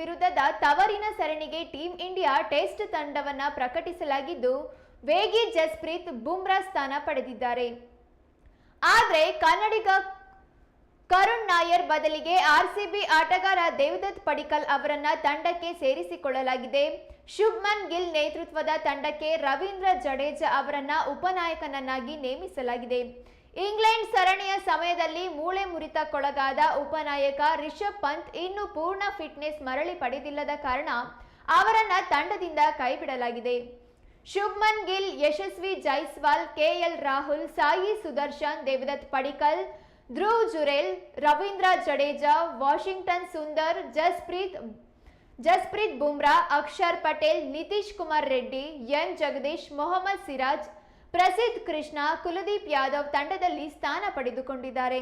ವಿರುದ್ಧದ ತವರಿನ ಸರಣಿಗೆ ಟೀಂ ಇಂಡಿಯಾ ಟೆಸ್ಟ್ ತಂಡವನ್ನು ಪ್ರಕಟಿಸಲಾಗಿದ್ದು, ವೇಗಿ ಜಸ್ಪ್ರೀತ್ ಬುಮ್ರಾ ಸ್ಥಾನ ಪಡೆದಿದ್ದಾರೆ. ಆದರೆ ಕನ್ನಡಿಗ ಕರುಣ್ ನಾಯರ್ ಬದಲಿಗೆ ಆರ್ಸಿಬಿ ಆಟಗಾರ ದೇವದತ್ ಪಡಿಕಲ್ ಅವರನ್ನ ತಂಡಕ್ಕೆ ಸೇರಿಸಿಕೊಳ್ಳಲಾಗಿದೆ. ಶುಭ್ಮನ್ ಗಿಲ್ ನೇತೃತ್ವದ ತಂಡಕ್ಕೆ ರವೀಂದ್ರ ಜಡೇಜಾ ಅವರನ್ನ ಉಪನಾಯಕನನ್ನಾಗಿ ನೇಮಿಸಲಾಗಿದೆ. ಇಂಗ್ಲೆಂಡ್ ಸರಣಿಯ ಸಮಯದಲ್ಲಿ ಮೂಳೆ ಮುರಿತಕ್ಕೊಳಗಾದ ಉಪನಾಯಕ ರಿಷಬ್ ಪಂತ್ ಇನ್ನು ಪೂರ್ಣ ಫಿಟ್ನೆಸ್ ಮರಳಿ ಪಡೆದಿಲ್ಲದ ಕಾರಣ ಅವರನ್ನ ತಂಡದಿಂದ ಕೈಬಿಡಲಾಗಿದೆ. Shubman Gill, Yashasvi Jaiswal, KL Rahul, Sai Sudharsan, Devdutt Padikkal, Dhruv Jurel, Ravindra Jadeja, Washington Sundar, Jasprit Jasprit Bumrah, Axar Patel, Nitish Kumar Reddy, N Jagadish, Mohammed Siraj Prasidh Krishna Kuldeep Yadav ತಂಡದಲ್ಲಿ ಸ್ಥಾನ ಪಡೆದುಕೊಂಡಿದ್ದಾರೆ.